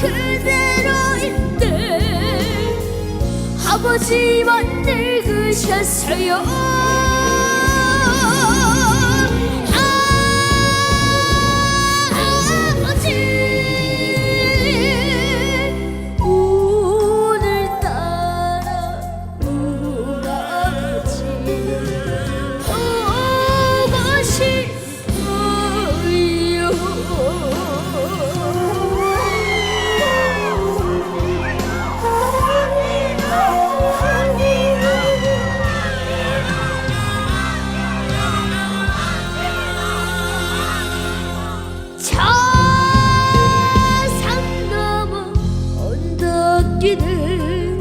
그대로인데 아버지만 늙으셨어요 길은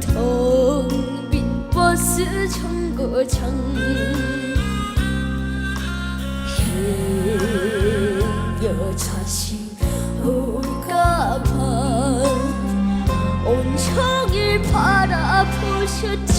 텅빈 버스 정거장. 해여 자신 올까봐 온종일 바라보셨죠